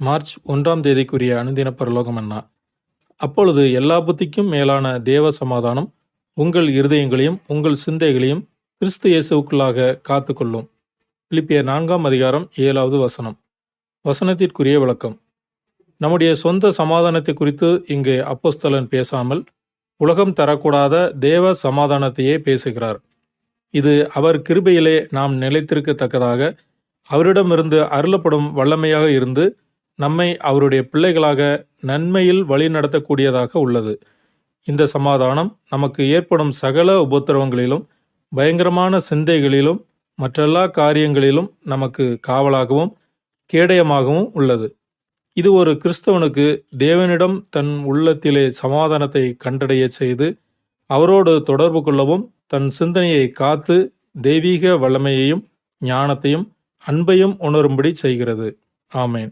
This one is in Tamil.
மார்ச் ஒன்றாம் தேதிக்குரிய அனுதின பரலோகம் அண்ணா. அப்பொழுது எல்லா புத்திக்கும் மேலான தேவ சமாதானம் உங்கள் இருதயங்களையும் உங்கள் சிந்தைகளையும் கிறிஸ்து இயேசுவுக்குள்ளாக காத்துக்கொள்ளும். பிலிப்பிய நான்காம் அதிகாரம் ஏழாவது வசனம். வசனத்திற்குரிய விளக்கம். நம்முடைய சொந்த சமாதானத்தை குறித்து இங்கே அப்போஸ்தலன் பேசாமல் உலகம் தரக்கூடாத தேவ சமாதானத்தையே பேசுகிறார். இது அவர் கிருபையிலே நாம் நிலைத்திருக்கத்தக்கதாக அவரிடமிருந்து அருளப்படும் வல்லமையாக இருந்து நம்மை அவருடைய பிள்ளைகளாக நன்மையில் வழிநடத்தக்கூடியதாக உள்ளது. இந்த சமாதானம் நமக்கு ஏற்படும் சகல உபத்திரவங்களிலும் பயங்கரமான சிந்தைகளிலும் மற்றெல்லா காரியங்களிலும் நமக்கு காவலாகவும் கேடயமாகவும் உள்ளது. இது ஒரு கிறிஸ்தவனுக்கு தேவனிடம் தன் உள்ளத்திலே சமாதானத்தை கண்டடைய செய்து அவரோடு தொடர்பு கொள்ளவும் தன் சிந்தனையை காத்து தெய்வீக வல்லமையையும் ஞானத்தையும் அன்பையும் உணரும்படி செய்கிறது. ஆமேன்.